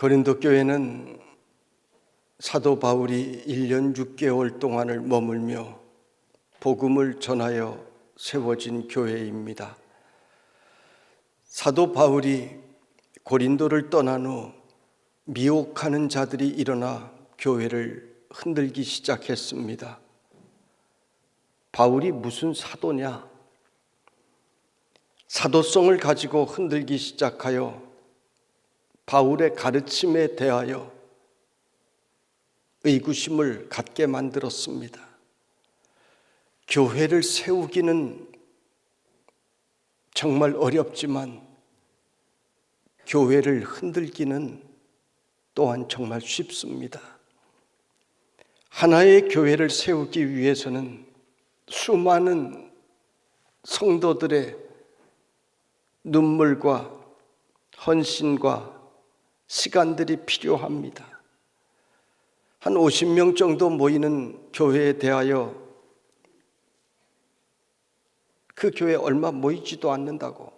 고린도 교회는 사도 바울이 1년 6개월 동안을 머물며 복음을 전하여 세워진 교회입니다. 사도 바울이 고린도를 떠난 후 미혹하는 자들이 일어나 교회를 흔들기 시작했습니다. 바울이 무슨 사도냐? 사도성을 가지고 흔들기 시작하여 바울의 가르침에 대하여 의구심을 갖게 만들었습니다. 교회를 세우기는 정말 어렵지만 교회를 흔들기는 또한 정말 쉽습니다. 하나의 교회를 세우기 위해서는 수많은 성도들의 눈물과 헌신과 시간들이 필요합니다. 한 50명 정도 모이는 교회에 대하여 그 교회 얼마 모이지도 않는다고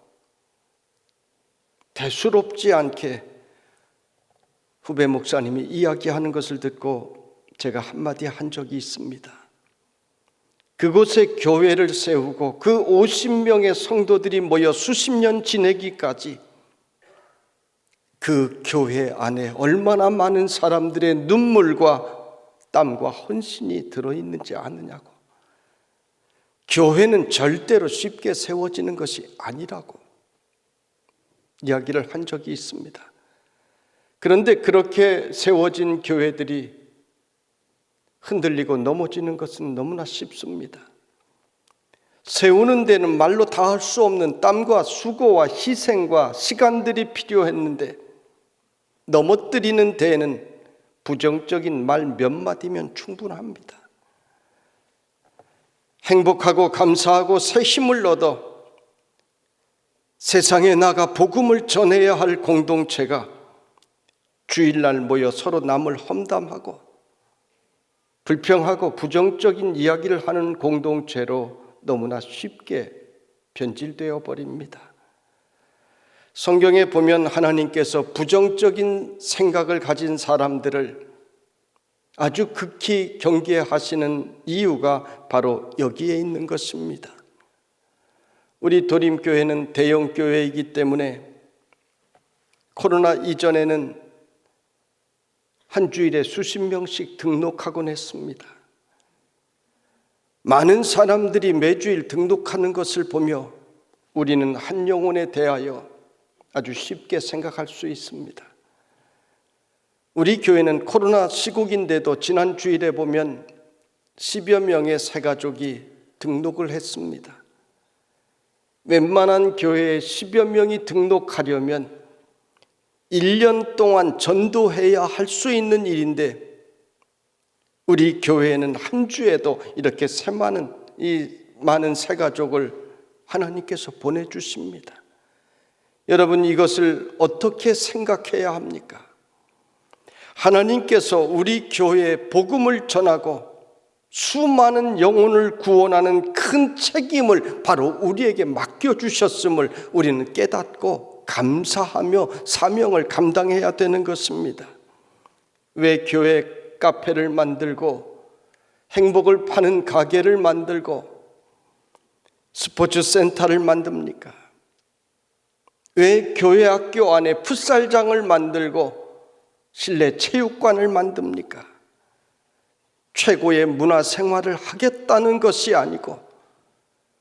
대수롭지 않게 후배 목사님이 이야기하는 것을 듣고 제가 한마디 한 적이 있습니다. 그곳에 교회를 세우고 그 50명의 성도들이 모여 수십 년 지내기까지 그 교회 안에 얼마나 많은 사람들의 눈물과 땀과 헌신이 들어있는지 아느냐고. 교회는 절대로 쉽게 세워지는 것이 아니라고 이야기를 한 적이 있습니다. 그런데 그렇게 세워진 교회들이 흔들리고 넘어지는 것은 너무나 쉽습니다. 세우는 데는 말로 다 할 수 없는 땀과 수고와 희생과 시간들이 필요했는데 넘어뜨리는 데에는 부정적인 말 몇 마디면 충분합니다. 행복하고 감사하고 새 힘을 얻어 세상에 나가 복음을 전해야 할 공동체가 주일날 모여 서로 남을 험담하고 불평하고 부정적인 이야기를 하는 공동체로 너무나 쉽게 변질되어 버립니다. 성경에 보면 하나님께서 부정적인 생각을 가진 사람들을 아주 극히 경계하시는 이유가 바로 여기에 있는 것입니다. 우리 도림교회는 대형교회이기 때문에 코로나 이전에는 한 주일에 수십 명씩 등록하곤 했습니다. 많은 사람들이 매주일 등록하는 것을 보며 우리는 한 영혼에 대하여 아주 쉽게 생각할 수 있습니다. 우리 교회는 코로나 시국인데도 지난 주일에 보면 10여 명의 새가족이 등록을 했습니다. 웬만한 교회에 10여 명이 등록하려면 1년 동안 전도해야 할 수 있는 일인데 우리 교회에는 한 주에도 이렇게 새 많은 이 많은 새 가족을 하나님께서 보내 주십니다. 여러분 이것을 어떻게 생각해야 합니까? 하나님께서 우리 교회에 복음을 전하고 수많은 영혼을 구원하는 큰 책임을 바로 우리에게 맡겨 주셨음을 우리는 깨닫고 감사하며 사명을 감당해야 되는 것입니다. 왜 교회 카페를 만들고 행복을 파는 가게를 만들고 스포츠 센터를 만듭니까? 왜 교회 학교 안에 풋살장을 만들고 실내 체육관을 만듭니까? 최고의 문화 생활을 하겠다는 것이 아니고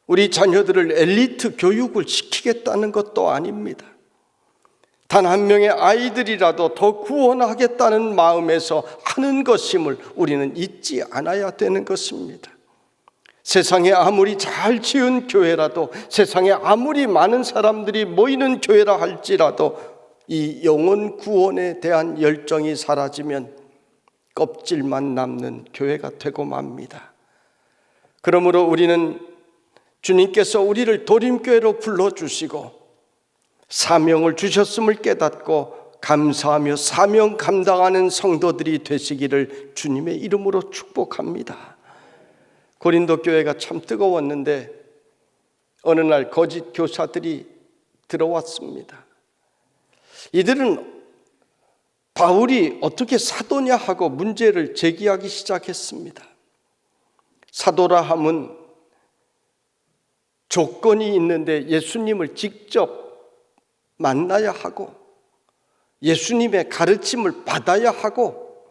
우리 자녀들을 엘리트 교육을 시키겠다는 것도 아닙니다. 단 한 명의 아이들이라도 더 구원하겠다는 마음에서 하는 것임을 우리는 잊지 않아야 되는 것입니다. 세상에 아무리 잘 지은 교회라도 세상에 아무리 많은 사람들이 모이는 교회라 할지라도 이 영혼 구원에 대한 열정이 사라지면 껍질만 남는 교회가 되고 맙니다. 그러므로 우리는 주님께서 우리를 도림교회로 불러주시고 사명을 주셨음을 깨닫고 감사하며 사명 감당하는 성도들이 되시기를 주님의 이름으로 축복합니다. 고린도 교회가 참 뜨거웠는데 어느 날 거짓 교사들이 들어왔습니다. 이들은 바울이 어떻게 사도냐 하고 문제를 제기하기 시작했습니다. 사도라 함은 조건이 있는데 예수님을 직접 만나야 하고 예수님의 가르침을 받아야 하고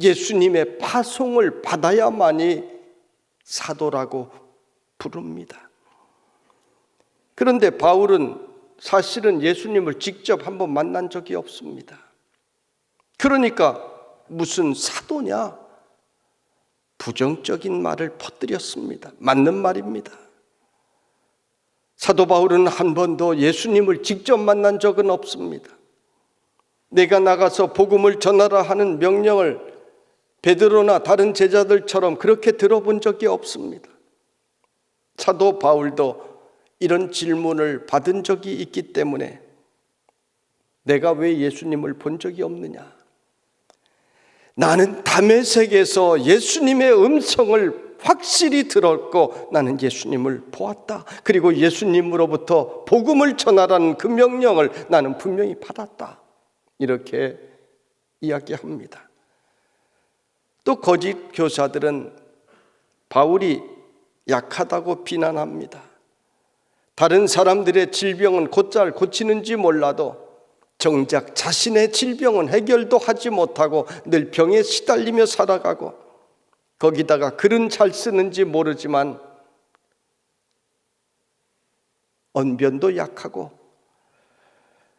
예수님의 파송을 받아야만이 사도라고 부릅니다. 그런데 바울은 사실은 예수님을 직접 한번 만난 적이 없습니다. 그러니까 무슨 사도냐? 부정적인 말을 퍼뜨렸습니다. 맞는 말입니다. 사도 바울은 한 번도 예수님을 직접 만난 적은 없습니다. 내가 나가서 복음을 전하라 하는 명령을 베드로나 다른 제자들처럼 그렇게 들어본 적이 없습니다. 사도 바울도 이런 질문을 받은 적이 있기 때문에 내가 왜 예수님을 본 적이 없느냐? 나는 담의색에서 예수님의 음성을 확실히 들었고 나는 예수님을 보았다. 그리고 예수님으로부터 복음을 전하라는 그 명령을 나는 분명히 받았다. 이렇게 이야기합니다. 또 거짓 교사들은 바울이 약하다고 비난합니다. 다른 사람들의 질병은 곧잘 고치는지 몰라도 정작 자신의 질병은 해결도 하지 못하고 늘 병에 시달리며 살아가고 거기다가 글은 잘 쓰는지 모르지만 언변도 약하고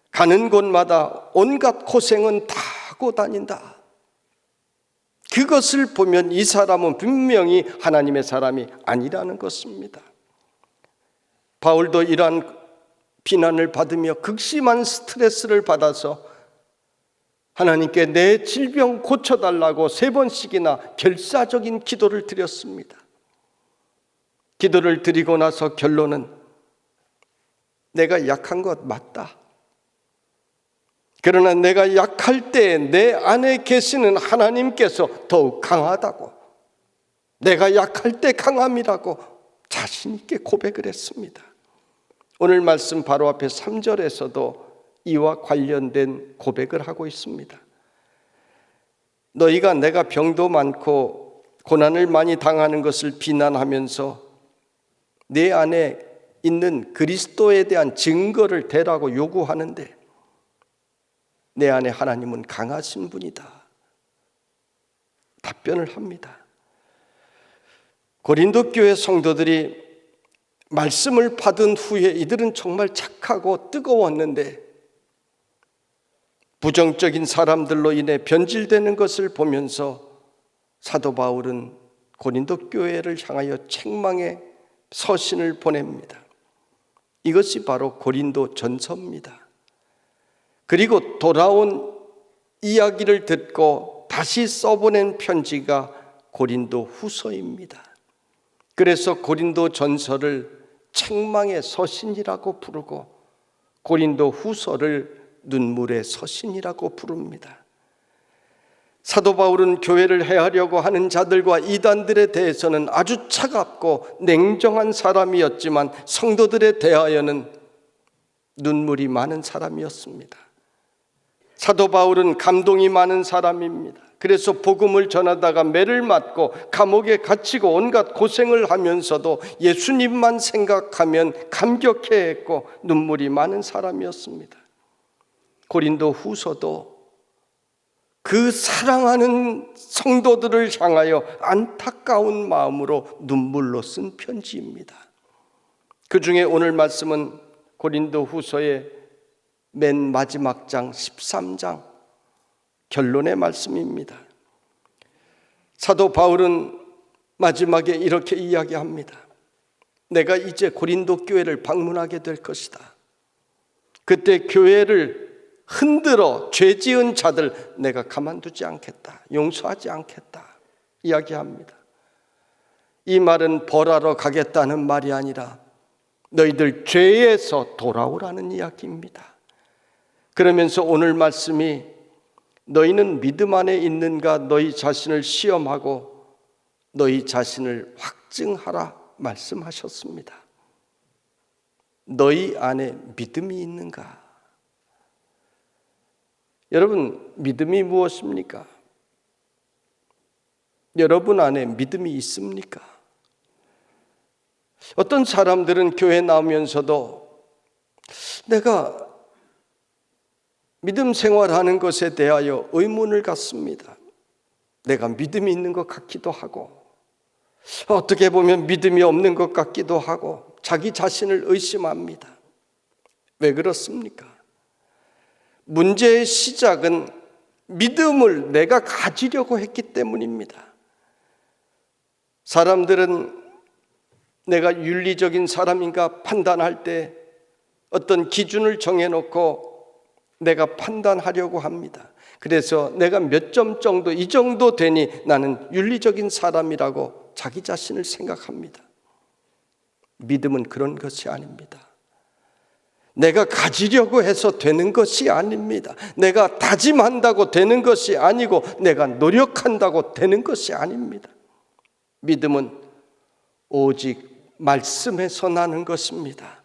가는 곳마다 온갖 고생은 다 하고 다닌다. 그것을 보면 이 사람은 분명히 하나님의 사람이 아니라는 것입니다. 바울도 이러한 비난을 받으며 극심한 스트레스를 받아서 하나님께 내 질병 고쳐달라고 세 번씩이나 결사적인 기도를 드렸습니다. 기도를 드리고 나서 결론은 내가 약한 것 맞다. 그러나 내가 약할 때내 안에 계시는 하나님께서 더욱 강하다고 내가 약할 때 강함이라고 자신 있게 고백을 했습니다. 오늘 말씀 바로 앞에 3절에서도 이와 관련된 고백을 하고 있습니다. 너희가 내가 병도 많고 고난을 많이 당하는 것을 비난하면서 내 안에 있는 그리스도에 대한 증거를 대라고 요구하는데 내 안에 하나님은 강하신 분이다. 답변을 합니다. 고린도 교회 성도들이 말씀을 받은 후에 이들은 정말 착하고 뜨거웠는데 부정적인 사람들로 인해 변질되는 것을 보면서 사도 바울은 고린도 교회를 향하여 책망의 서신을 보냅니다. 이것이 바로 고린도 전서입니다. 그리고 돌아온 이야기를 듣고 다시 써보낸 편지가 고린도 후서입니다. 그래서 고린도 전서를 책망의 서신이라고 부르고 고린도 후서를 눈물의 서신이라고 부릅니다. 사도 바울은 교회를 해하려고 하는 자들과 이단들에 대해서는 아주 차갑고 냉정한 사람이었지만 성도들에 대하여는 눈물이 많은 사람이었습니다. 사도 바울은 감동이 많은 사람입니다. 그래서 복음을 전하다가 매를 맞고 감옥에 갇히고 온갖 고생을 하면서도 예수님만 생각하면 감격해 했고 눈물이 많은 사람이었습니다. 고린도 후서도 그 사랑하는 성도들을 향하여 안타까운 마음으로 눈물로 쓴 편지입니다. 그 중에 오늘 말씀은 고린도 후서의 맨 마지막 장 13장 결론의 말씀입니다. 사도 바울은 마지막에 이렇게 이야기합니다. 내가 이제 고린도 교회를 방문하게 될 것이다. 그때 교회를 흔들어 죄 지은 자들 내가 가만두지 않겠다. 용서하지 않겠다. 이야기합니다. 이 말은 벌하러 가겠다는 말이 아니라 너희들 죄에서 돌아오라는 이야기입니다. 그러면서 오늘 말씀이 너희는 믿음 안에 있는가 너희 자신을 시험하고 너희 자신을 확증하라 말씀하셨습니다. 너희 안에 믿음이 있는가? 여러분, 믿음이 무엇입니까? 여러분 안에 믿음이 있습니까? 어떤 사람들은 교회 나오면서도 내가 믿음 생활하는 것에 대하여 의문을 갖습니다. 내가 믿음이 있는 것 같기도 하고, 어떻게 보면 믿음이 없는 것 같기도 하고, 자기 자신을 의심합니다. 왜 그렇습니까? 문제의 시작은 믿음을 내가 가지려고 했기 때문입니다. 사람들은 내가 윤리적인 사람인가 판단할 때 어떤 기준을 정해놓고 내가 판단하려고 합니다. 그래서 내가 몇 점 정도, 이 정도 되니 나는 윤리적인 사람이라고 자기 자신을 생각합니다. 믿음은 그런 것이 아닙니다. 내가 가지려고 해서 되는 것이 아닙니다. 내가 다짐한다고 되는 것이 아니고 내가 노력한다고 되는 것이 아닙니다. 믿음은 오직 말씀에서 나는 것입니다.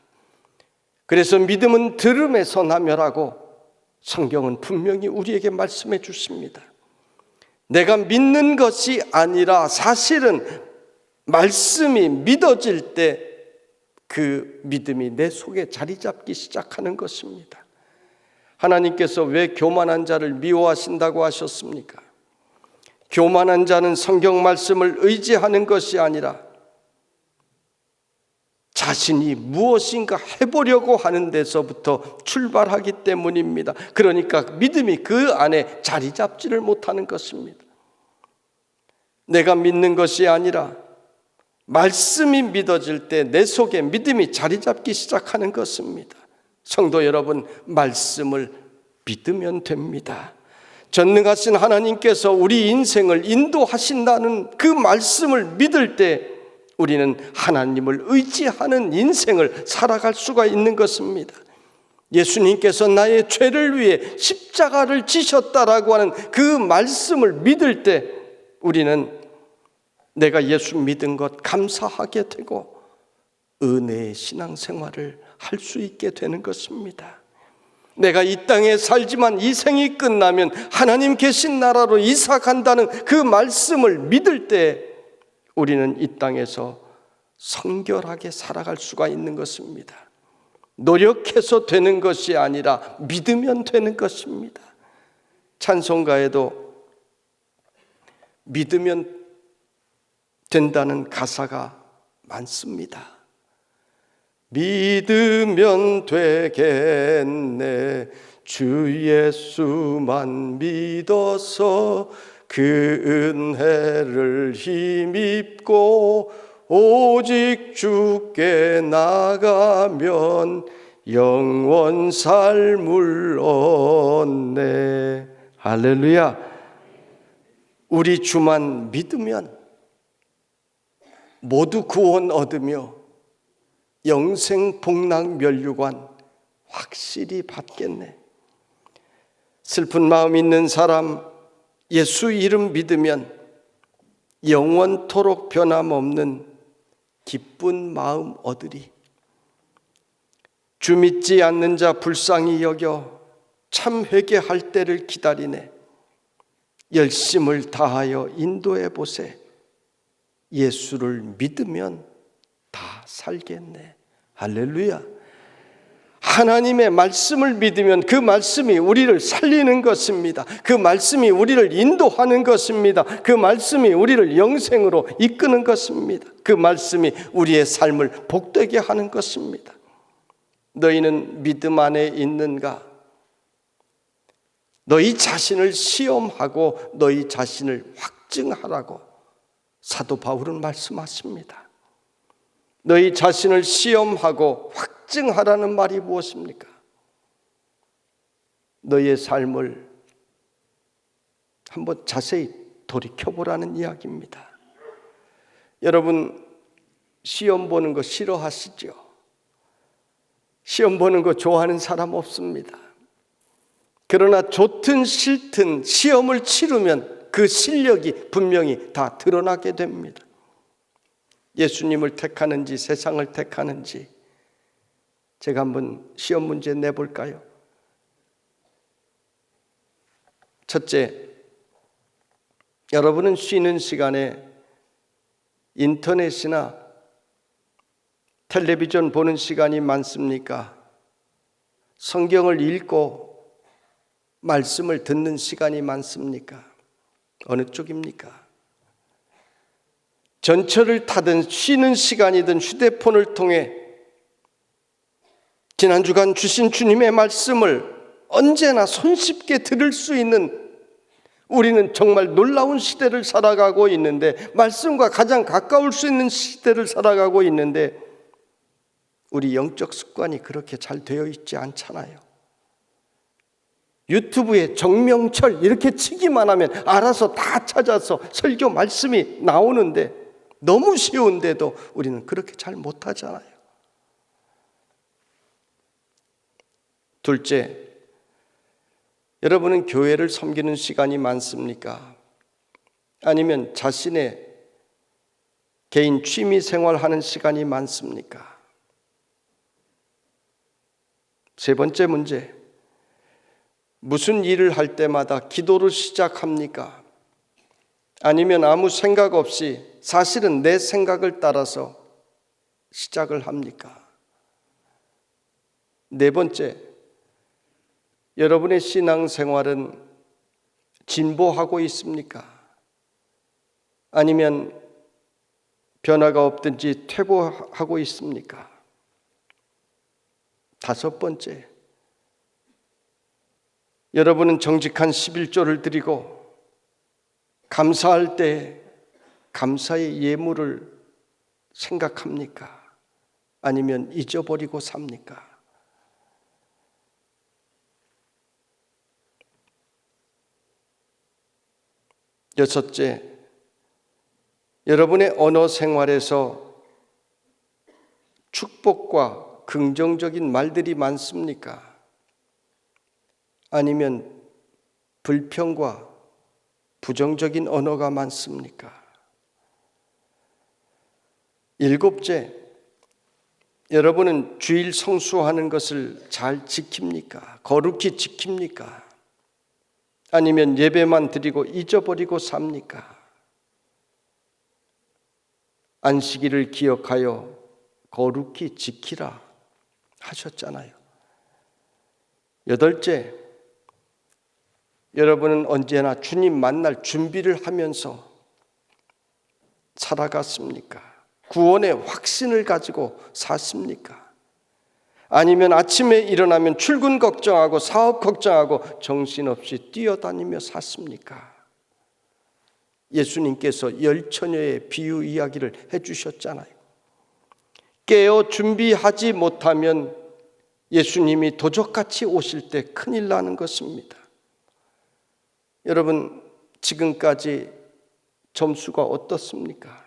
그래서 믿음은 들음에서 나며라고 성경은 분명히 우리에게 말씀해 주십니다. 내가 믿는 것이 아니라 사실은 말씀이 믿어질 때 그 믿음이 내 속에 자리 잡기 시작하는 것입니다. 하나님께서 왜 교만한 자를 미워하신다고 하셨습니까? 교만한 자는 성경 말씀을 의지하는 것이 아니라 자신이 무엇인가 해보려고 하는 데서부터 출발하기 때문입니다. 그러니까 믿음이 그 안에 자리 잡지를 못하는 것입니다. 내가 믿는 것이 아니라 말씀이 믿어질 때 내 속에 믿음이 자리 잡기 시작하는 것입니다. 성도 여러분, 말씀을 믿으면 됩니다. 전능하신 하나님께서 우리 인생을 인도하신다는 그 말씀을 믿을 때 우리는 하나님을 의지하는 인생을 살아갈 수가 있는 것입니다. 예수님께서 나의 죄를 위해 십자가를 지셨다라고 하는 그 말씀을 믿을 때 우리는 내가 예수 믿은 것 감사하게 되고 은혜의 신앙생활을 할 수 있게 되는 것입니다. 내가 이 땅에 살지만 이 생이 끝나면 하나님 계신 나라로 이사 간다는 그 말씀을 믿을 때 우리는 이 땅에서 성결하게 살아갈 수가 있는 것입니다. 노력해서 되는 것이 아니라 믿으면 되는 것입니다. 찬송가에도 믿으면 된다는 가사가 많습니다. 믿으면 되겠네. 주 예수만 믿어서 그 은혜를 힘입고 오직 주께 나가면 영원 삶을 얻네. 할렐루야. 우리 주만 믿으면 모두 구원 얻으며 영생 복락 멸류관 확실히 받겠네. 슬픈 마음 있는 사람 예수 이름 믿으면 영원토록 변함없는 기쁜 마음 얻으리. 주 믿지 않는 자 불쌍히 여겨 참 회개할 때를 기다리네. 열심을 다하여 인도해 보세. 예수를 믿으면 다 살겠네. 할렐루야. 하나님의 말씀을 믿으면 그 말씀이 우리를 살리는 것입니다. 그 말씀이 우리를 인도하는 것입니다. 그 말씀이 우리를 영생으로 이끄는 것입니다. 그 말씀이 우리의 삶을 복되게 하는 것입니다. 너희는 믿음 안에 있는가? 너희 자신을 시험하고 너희 자신을 확증하라고 사도 바울은 말씀하십니다. 너희 자신을 시험하고 확 증하라는 말이 무엇입니까? 너희의 삶을 한번 자세히 돌이켜보라는 이야기입니다. 여러분, 시험 보는 거 싫어하시죠? 시험 보는 거 좋아하는 사람 없습니다. 그러나 좋든 싫든 시험을 치르면 그 실력이 분명히 다 드러나게 됩니다. 예수님을 택하는지 세상을 택하는지 제가 한번 시험 문제 내볼까요? 첫째, 여러분은 쉬는 시간에 인터넷이나 텔레비전 보는 시간이 많습니까? 성경을 읽고 말씀을 듣는 시간이 많습니까? 어느 쪽입니까? 전철을 타든 쉬는 시간이든 휴대폰을 통해 지난 주간 주신 주님의 말씀을 언제나 손쉽게 들을 수 있는 우리는 정말 놀라운 시대를 살아가고 있는데 말씀과 가장 가까울 수 있는 시대를 살아가고 있는데 우리 영적 습관이 그렇게 잘 되어 있지 않잖아요. 유튜브에 정명철 이렇게 치기만 하면 알아서 다 찾아서 설교 말씀이 나오는데 너무 쉬운데도 우리는 그렇게 잘 못하잖아요. 둘째, 여러분은 교회를 섬기는 시간이 많습니까? 아니면 자신의 개인 취미 생활하는 시간이 많습니까? 세 번째 문제. 무슨 일을 할 때마다 기도를 시작합니까? 아니면 아무 생각 없이 사실은 내 생각을 따라서 시작을 합니까? 네 번째. 여러분의 신앙 생활은 진보하고 있습니까? 아니면 변화가 없든지 퇴보하고 있습니까? 다섯 번째. 여러분은 정직한 11조를 드리고 감사할 때 감사의 예물을 생각합니까? 아니면 잊어버리고 삽니까? 여섯째, 여러분의 언어 생활에서 축복과 긍정적인 말들이 많습니까? 아니면 불평과 부정적인 언어가 많습니까? 일곱째, 여러분은 주일 성수하는 것을 잘 지킵니까? 거룩히 지킵니까? 아니면 예배만 드리고 잊어버리고 삽니까? 안식일을 기억하여 거룩히 지키라 하셨잖아요. 여덟째, 여러분은 언제나 주님 만날 준비를 하면서 살아갔습니까? 구원의 확신을 가지고 샀습니까? 아니면 아침에 일어나면 출근 걱정하고 사업 걱정하고 정신없이 뛰어다니며 샀습니까? 예수님께서 열 처녀의 비유 이야기를 해 주셨잖아요. 깨어 준비하지 못하면 예수님이 도적같이 오실 때 큰일 나는 것입니다. 여러분, 지금까지 점수가 어떻습니까?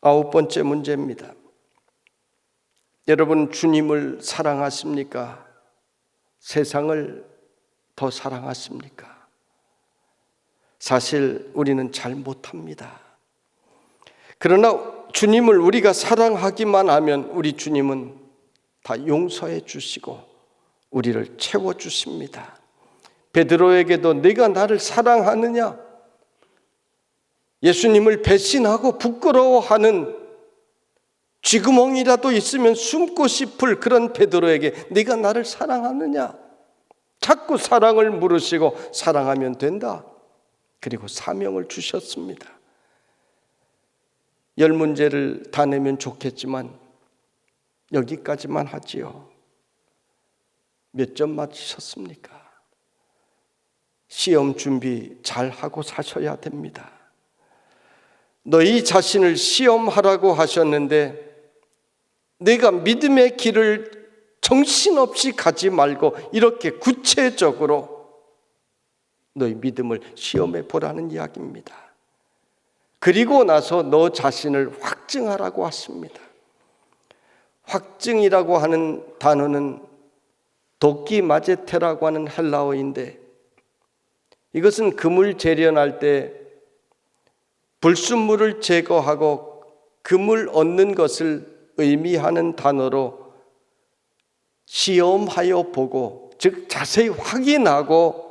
아홉 번째 문제입니다. 여러분 주님을 사랑하십니까? 세상을 더 사랑하십니까? 사실 우리는 잘 못합니다. 그러나 주님을 우리가 사랑하기만 하면 우리 주님은 다 용서해 주시고 우리를 채워 주십니다. 베드로에게도 네가 나를 사랑하느냐? 예수님을 배신하고 부끄러워하는 쥐구멍이라도 있으면 숨고 싶을 그런 베드로에게 네가 나를 사랑하느냐? 자꾸 사랑을 물으시고 사랑하면 된다. 그리고 사명을 주셨습니다. 열 문제를 다 내면 좋겠지만 여기까지만 하지요. 몇 점 맞으셨습니까? 시험 준비 잘 하고 사셔야 됩니다. 너희 자신을 시험하라고 하셨는데 내가 믿음의 길을 정신없이 가지 말고 이렇게 구체적으로 너희 믿음을 시험해 보라는 이야기입니다. 그리고 나서 너 자신을 확증하라고 하십니다. 확증이라고 하는 단어는 도끼 마제테라고 하는 헬라어인데 이것은 금을 재련할 때 불순물을 제거하고 금을 얻는 것을 의미하는 단어로 시험하여 보고 즉 자세히 확인하고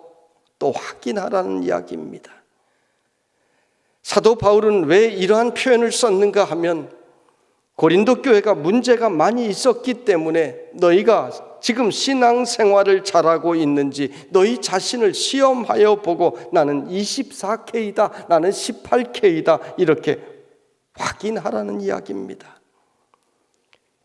또 확인하라는 이야기입니다. 사도 바울은 왜 이러한 표현을 썼는가 하면 고린도 교회가 문제가 많이 있었기 때문에 너희가 지금 신앙 생활을 잘하고 있는지 너희 자신을 시험하여 보고 나는 24K다, 나는 18K다 이렇게 확인하라는 이야기입니다.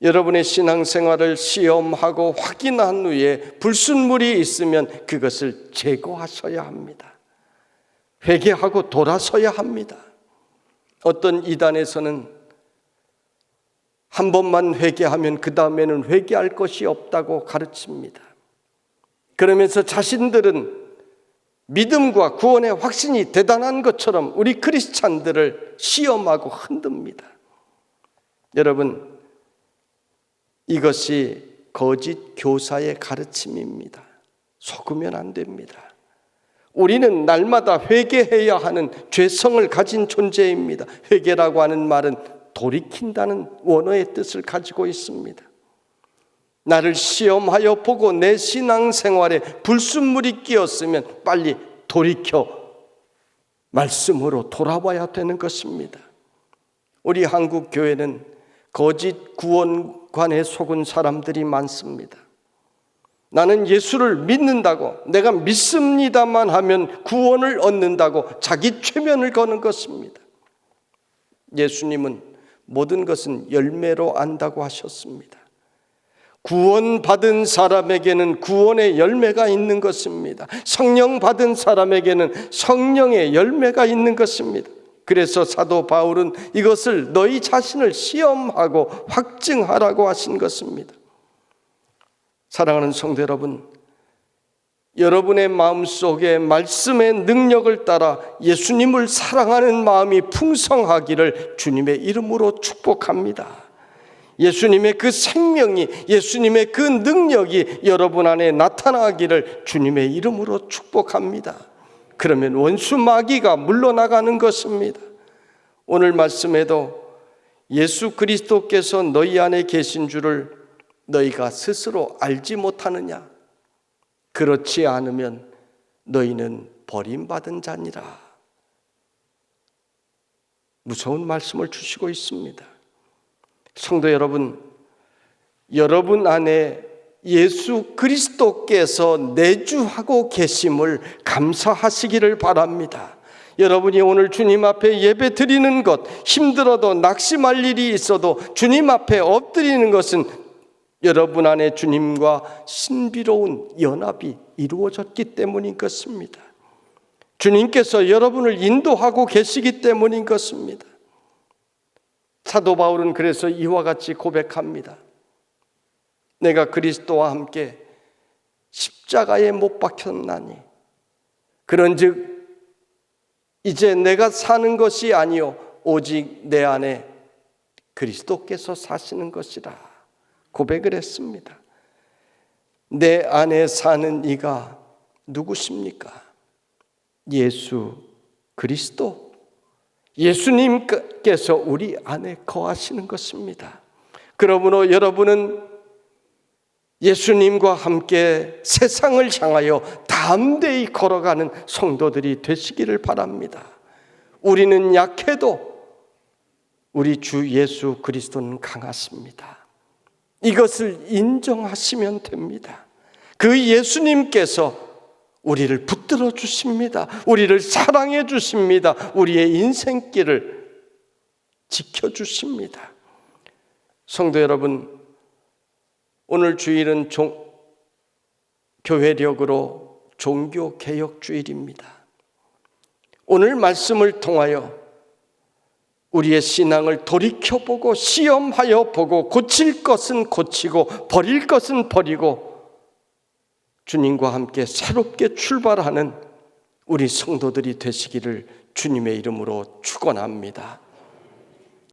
여러분의 신앙 생활을 시험하고 확인한 후에 불순물이 있으면 그것을 제거하셔야 합니다. 회개하고 돌아서야 합니다. 어떤 이단에서는 한 번만 회개하면 그 다음에는 회개할 것이 없다고 가르칩니다. 그러면서 자신들은 믿음과 구원의 확신이 대단한 것처럼 우리 크리스찬들을 시험하고 흔듭니다. 여러분, 이것이 거짓 교사의 가르침입니다. 속으면 안 됩니다. 우리는 날마다 회개해야 하는 죄성을 가진 존재입니다. 회개라고 하는 말은 돌이킨다는 원어의 뜻을 가지고 있습니다. 나를 시험하여 보고 내 신앙 생활에 불순물이 끼었으면 빨리 돌이켜 말씀으로 돌아와야 되는 것입니다. 우리 한국 교회는 거짓 구원 관에 속은 사람들이 많습니다. 나는 예수를 믿는다고 내가 믿습니다만 하면 구원을 얻는다고 자기 최면을 거는 것입니다. 예수님은 모든 것은 열매로 안다고 하셨습니다. 구원받은 사람에게는 구원의 열매가 있는 것입니다. 성령 받은 사람에게는 성령의 열매가 있는 것입니다. 그래서 사도 바울은 이것을 너희 자신을 시험하고 확증하라고 하신 것입니다. 사랑하는 성도 여러분, 여러분의 마음 속에 말씀의 능력을 따라 예수님을 사랑하는 마음이 풍성하기를 주님의 이름으로 축복합니다. 예수님의 그 생명이, 예수님의 그 능력이 여러분 안에 나타나기를 주님의 이름으로 축복합니다. 그러면 원수 마귀가 물러나가는 것입니다. 오늘 말씀에도 예수 그리스도께서 너희 안에 계신 줄을 너희가 스스로 알지 못하느냐? 그렇지 않으면 너희는 버림받은 자니라. 무서운 말씀을 주시고 있습니다. 성도 여러분, 여러분 안에 예수 그리스도께서 내주하고 계심을 감사하시기를 바랍니다. 여러분이 오늘 주님 앞에 예배 드리는 것, 힘들어도 낙심할 일이 있어도 주님 앞에 엎드리는 것은 여러분 안에 주님과 신비로운 연합이 이루어졌기 때문인 것입니다. 주님께서 여러분을 인도하고 계시기 때문인 것입니다. 사도 바울은 그래서 이와 같이 고백합니다. 내가 그리스도와 함께 십자가에 못 박혔나니 그런즉 이제 내가 사는 것이 아니요 오직 내 안에 그리스도께서 사시는 것이라 고백을 했습니다. 내 안에 사는 이가 누구십니까? 예수 그리스도. 예수님께서 우리 안에 거하시는 것입니다. 그러므로 여러분은 예수님과 함께 세상을 향하여 담대히 걸어가는 성도들이 되시기를 바랍니다. 우리는 약해도 우리 주 예수 그리스도는 강하십니다. 이것을 인정하시면 됩니다. 그 예수님께서 우리를 붙들어 주십니다. 우리를 사랑해 주십니다. 우리의 인생길을 지켜 주십니다. 성도 여러분, 오늘 주일은 종, 교회력으로 종교 개혁 주일입니다. 오늘 말씀을 통하여 우리의 신앙을 돌이켜보고 시험하여 보고 고칠 것은 고치고 버릴 것은 버리고 주님과 함께 새롭게 출발하는 우리 성도들이 되시기를 주님의 이름으로 축원합니다.